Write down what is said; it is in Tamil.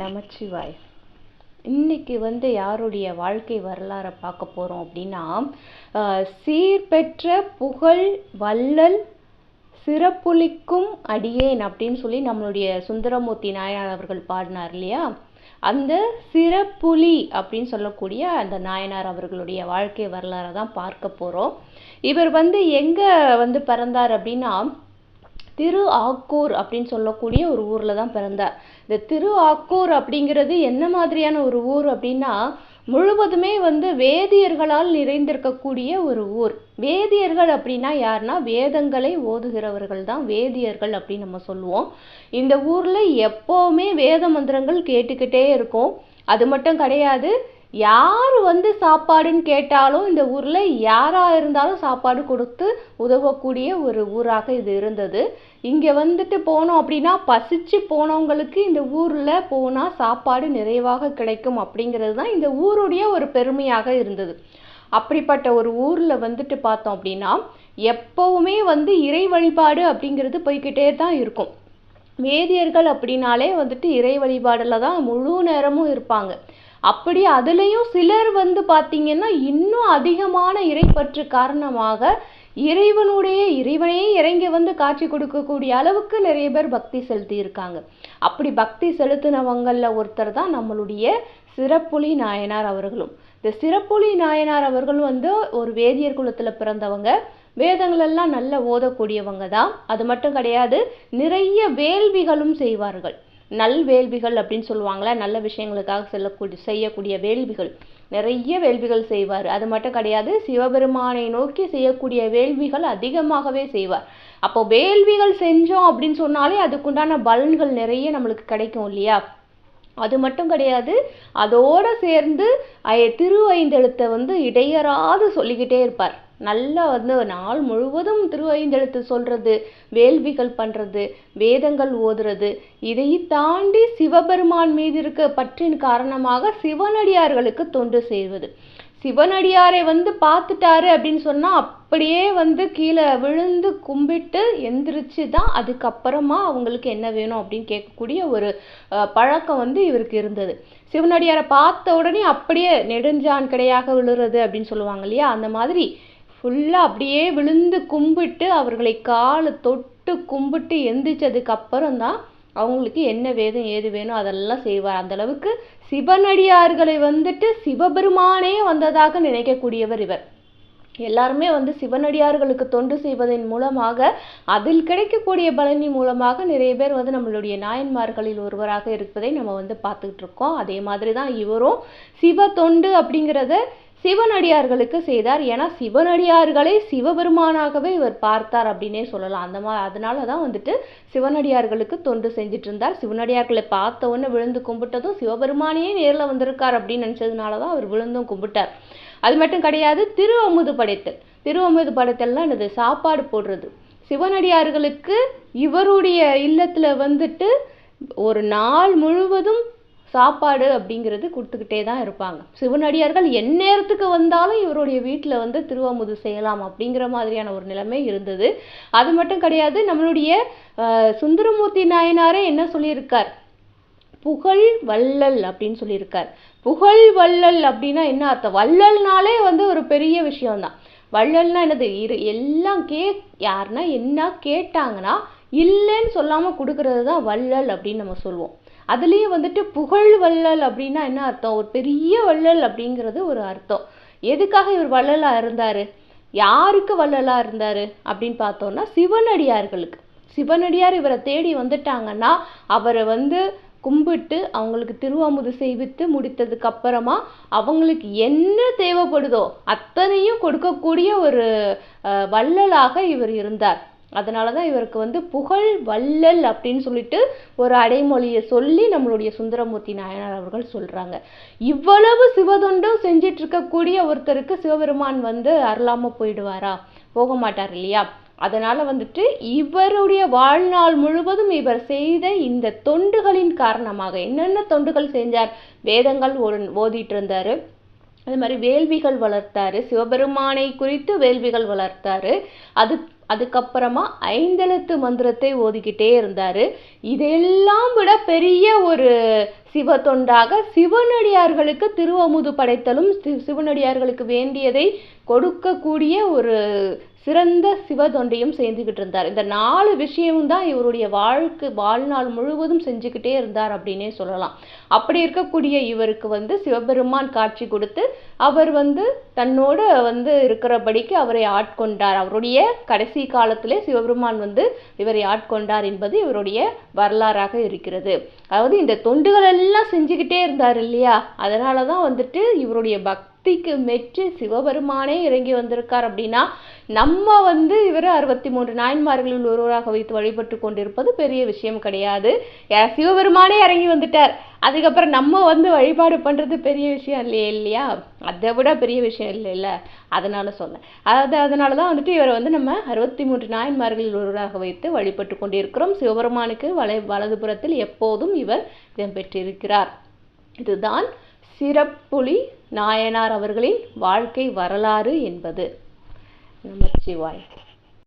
நமச்சிவாய். இன்னைக்கு வந்து யாருடைய வாழ்க்கை வரலாறை பார்க்க போகிறோம் அப்படின்னா சீர்பெற்ற புகழ் வள்ளல் சிறப்புளிக்கும் அடியேன் அப்படின்னு சொல்லி நம்மளுடைய சுந்தரமூர்த்தி நாயனார் அவர்கள் பாடினார் இல்லையா? அந்த சிறப்புலி அப்படின்னு சொல்லக்கூடிய அந்த நாயனார் அவர்களுடைய வாழ்க்கை வரலாறை தான் பார்க்க போகிறோம் இவர் வந்து எங்கே வந்து பிறந்தார் அப்படின்னா திரு ஆக்கூர் அப்படின்னு சொல்லக்கூடிய ஒரு ஊரில் தான் பிறந்தார். இந்த திரு ஆக்கூர் அப்படிங்கிறது என்ன மாதிரியான ஒரு ஊர் அப்படின்னா முழுவதுமே வந்து வேதியர்களால் நிறைந்திருக்கக்கூடிய ஒரு ஊர். வேதியர்கள் அப்படின்னா யாருன்னா வேதங்களை ஓதுகிறவர்கள் தான் வேதியர்கள் அப்படின்னு நம்ம சொல்லுவோம். இந்த ஊரில் எப்போவுமே வேத மந்திரங்கள் கேட்டுக்கிட்டே இருக்கும். அது மட்டும் கிடையாது யார் வந்து சாப்பாடுன்னு கேட்டாலும் இந்த ஊரில் யாராக இருந்தாலும் சாப்பாடு கொடுத்து உதவக்கூடிய ஒரு ஊராக இது இருந்தது. இங்கே வந்துட்டு போனோம் அப்படின்னா பசிச்சு போனவங்களுக்கு இந்த ஊரில் போனால் சாப்பாடு நிறைவாக கிடைக்கும் அப்படிங்கிறது தான் இந்த ஊருடைய ஒரு பெருமையாக இருந்தது. அப்படிப்பட்ட ஒரு ஊரில் வந்துட்டு பார்த்தோம் அப்படின்னா எப்போவுமே வந்து இறை வழிபாடு அப்படிங்கிறது போய்கிட்டே தான் இருக்கும். வேதியர்கள் அப்படின்னாலே வந்துட்டு இறை வழிபாடில் தான் முழு நேரமும் இருப்பாங்க. அப்படி அதுலேயும் சிலர் வந்து பார்த்தீங்கன்னா இன்னும் அதிகமான இறைப்பற்று காரணமாக இறைவனுடைய இறைவனே இறங்கி வந்து காட்சி கொடுக்கக்கூடிய அளவுக்கு நிறைய பேர் பக்தி செலுத்தி இருக்காங்க. அப்படி பக்தி செலுத்தினவங்களில் ஒருத்தர் தான் நம்மளுடைய சிறப்புலி நாயனார் அவர்களும். இந்த சிறப்புலி நாயனார் அவர்களும் வந்து ஒரு வேதியர் குலத்தில் பிறந்தவங்க. வேதங்களெல்லாம் நல்லா ஓதக்கூடியவங்க தான். அது மட்டும் கிடையாது நிறைய வேள்விகளும் செய்வார்கள். நல் வேள்விகள் அப்படின்னு சொல்லுவாங்களே நல்ல விஷயங்களுக்காக செல்லக்கூடிய செய்யக்கூடிய வேள்விகள். நிறைய வேள்விகள் செய்வார். அது மட்டும் கிடையாது சிவபெருமானை நோக்கி செய்யக்கூடிய வேள்விகள் அதிகமாகவே செய்வார். அப்போ வேள்விகள் செஞ்சோம் அப்படின்னு சொன்னாலே அதுக்குண்டான பலன்கள் நிறைய நம்மளுக்கு கிடைக்கும் இல்லையா? அது மட்டும் கிடையாது அதோடு சேர்ந்து திருவைந்தெழுத்தை வந்து இடையறாது சொல்லிக்கிட்டே இருப்பார். நல்லா வந்து நாள் முழுவதும் திருவைந்தெழுத்து சொல்கிறது வேள்விகள் பண்ணுறது வேதங்கள் ஓதுறது இதை தாண்டி சிவபெருமான் மீது இருக்க பற்றின் காரணமாக சிவனடியார்களுக்கு தொண்டு செய்வது. சிவனடியாரை வந்து பார்த்துட்டாரு அப்படின்னு சொன்னால் அப்படியே வந்து கீழே விழுந்து கும்பிட்டு எந்திரிச்சு தான் அதுக்கப்புறமா அவங்களுக்கு என்ன வேணும் அப்படின்னு கேட்கக்கூடிய ஒரு பழக்கம் வந்து இவருக்கு இருந்தது. சிவனடியாரை பார்த்த உடனே அப்படியே நெடுஞ்சான் கிடையாக விழுறது அப்படின்னு சொல்லுவாங்க இல்லையா? அந்த மாதிரி ஃபுல்லாக அப்படியே விழுந்து கும்பிட்டு அவர்களை காலை தொட்டு கும்பிட்டு எந்திரிச்சதுக்கு அப்புறம் தான் அவங்களுக்கு என்ன வேதம் ஏது வேணும் அதெல்லாம் செய்வார். அந்த அளவுக்கு சிவனடியார்களை வந்துட்டு சிவபெருமானே வந்ததாக நினைக்கக்கூடியவர் இவர். எல்லாருமே வந்து சிவனடியார்களுக்கு தொண்டு செய்வதன் மூலமாக அதில் கிடைக்கக்கூடிய பலனி மூலமாக நிறைய பேர் வந்து நம்மளுடைய நாயன்மார்களில் ஒருவராக இருப்பதை நம்ம வந்து பார்த்துக்கிட்டு இருக்கோம். அதே மாதிரி தான் இவரும் சிவ தொண்டு அப்படிங்கிறத சிவனடியார்களுக்கு செய்தார். ஏன்னா சிவனடியார்களை சிவபெருமானாகவே இவர் பார்த்தார் அப்படின்னே சொல்லலாம். அந்த மாதிரி அதனால தான் வந்துட்டு சிவனடியார்களுக்கு தொண்டு செஞ்சுட்டு இருந்தார் சிவனடியார்களை பார்த்த உடனே விழுந்து கும்பிட்டதும் சிவபெருமானையே நேரில் வந்திருக்கார் அப்படின்னு நினச்சதுனால தான் அவர் விழுந்தும் கும்பிட்டார். அது மட்டும் கிடையாது திரு அமுது படைத்தல். திரு அமுது படைத்தல்னா என்னது? சாப்பாடு போடுறது. சிவனடியார்களுக்கு இவருடைய இல்லத்தில் வந்துட்டு ஒரு நாள் முழுவதும் சாப்பாடு அப்படிங்கிறது கொடுத்துக்கிட்டே தான் இருப்பாங்க. சிவனடியார்கள் எந்நேரத்துக்கு வந்தாலும் இவருடைய வீட்டில் வந்து திருவாமுது செய்யலாம் அப்படிங்கிற மாதிரியான ஒரு நிலைமை இருந்தது. அது மட்டும் கிடையாது நம்மளுடைய சுந்தரமூர்த்தி நாயனாரே என்ன சொல்லியிருக்கார்? புகழ் வள்ளல் அப்படின்னு சொல்லியிருக்கார். புகழ் வள்ளல் அப்படின்னா என்ன அர்த்தம்? வள்ளல்னாலே வந்து ஒரு பெரிய விஷயம்தான். வள்ளல்னா என்னது? இரு எல்லாம் கே யாருன்னா என்ன கேட்டாங்கன்னா இல்லைன்னு சொல்லாமல் கொடுக்கறது தான் வள்ளல் அப்படின்னு நம்ம சொல்லுவோம் அதுலேயும் வந்துட்டு புகழ் வள்ளல் அப்படின்னா என்ன அர்த்தம்? ஒரு பெரிய வள்ளல் அப்படிங்கிறது ஒரு அர்த்தம். எதுக்காக இவர் வள்ளலாக இருந்தார்? யாருக்கு வள்ளலாக இருந்தார் அப்படின்னு பார்த்தோம்னா சிவனடியார்களுக்கு. சிவனடியார் இவரை தேடி வந்துட்டாங்கன்னா அவரை வந்து கும்பிட்டு அவங்களுக்கு திருவாமுது செய்வித்து முடித்ததுக்கு அப்புறமா அவங்களுக்கு என்ன தேவைப்படுதோ அத்தனையும் கொடுக்கக்கூடிய ஒரு வள்ளலாக இவர் இருந்தார். அதனால தான் இவருக்கு வந்து புகழ் வள்ளல் அப்படின்னு சொல்லிட்டு ஒரு அடைமொழியை சொல்லி நம்மளுடைய சுந்தரமூர்த்தி நாயனார் அவர்கள் சொல்கிறாங்க இவ்வளவு சிவதொண்டும் செஞ்சிட்டு இருக்கக்கூடிய ஒருத்தருக்கு சிவபெருமான் வந்து அருளாமல் போயிடுவாரா? போக மாட்டார் இல்லையா? அதனால் வந்துட்டு இவருடைய வாழ்நாள் முழுவதும் இவர் செய்த இந்த தொண்டுகளின் காரணமாக என்னென்ன தொண்டுகள் செஞ்சார்? வேதங்கள் ஓதிட்டு இருந்தார் அது மாதிரி வேள்விகள் வளர்த்தாரு. சிவபெருமானை குறித்து வேள்விகள் வளர்த்தாரு. அது அதுக்கப்புறமா ஐந்தெழுத்து மந்திரத்தை ஓதிக்கிட்டே இருந்தார். இதெல்லாம் விட பெரிய ஒரு சிவத்தொண்டாக சிவனடியார்களுக்கு திருவமுது படைத்தலும் சி- சிவனடியார்களுக்கு வேண்டியதை கொடுக்கக்கூடிய ஒரு சிறந்த சிவதொண்டையும் செய்துக்கிட்டு இருந்தார். இந்த நாலு விஷயமும் தான் இவருடைய வாழ்க்கை வாழ்நாள் முழுவதும் செஞ்சுக்கிட்டே இருந்தார் அப்படின்னே சொல்லலாம். அப்படி இருக்கக்கூடிய இவருக்கு வந்து சிவபெருமான் காட்சி கொடுத்து அவர் வந்து தன்னோட வந்து இருக்கிறபடிக்கு அவரை ஆட்கொண்டார். அவருடைய கடைசி காலத்திலே சிவபெருமான் வந்து இவரை ஆட்கொண்டார் என்பது இவருடைய வரலாறாக இருக்கிறது. அதாவது இந்த தொண்டுகள் எல்லாம் செஞ்சுக்கிட்டே இருந்தார் இல்லையா? அதனால தான் வந்துட்டு இவருடைய பக்திக்கு மெச்சு சிவபெருமானே இறங்கி வந்திருக்கார் அப்படின்னா நம்ம வந்து இவர் அறுபத்தி மூன்று நாயன்மார்களில் ஒருவராக வைத்து வழிபட்டு கொண்டிருப்பது பெரிய விஷயம் கிடையாது. சிவபெருமானே இறங்கி வந்துட்டார். அதுக்கப்புறம் நம்ம வந்து வழிபாடு பண்ணுறது பெரிய விஷயம் இல்லையே இல்லையா? அதை விட பெரிய விஷயம் இல்லை இல்லை? அதனால சொன்னேன். அதாவது அதனால தான் வந்துட்டு இவரை வந்து நம்ம அறுபத்தி மூன்று நாயன்மார்களில் ஒருவராக வைத்து வழிபட்டு கொண்டிருக்கிறோம். சிவபெருமானுக்கு வலை வலதுபுறத்தில் எப்போதும் இவர் இடம்பெற்றிருக்கிறார் இதுதான் சிறப்புலி நாயனார் அவர்களின் வாழ்க்கை வரலாறு என்பது. நமச்சிவாய்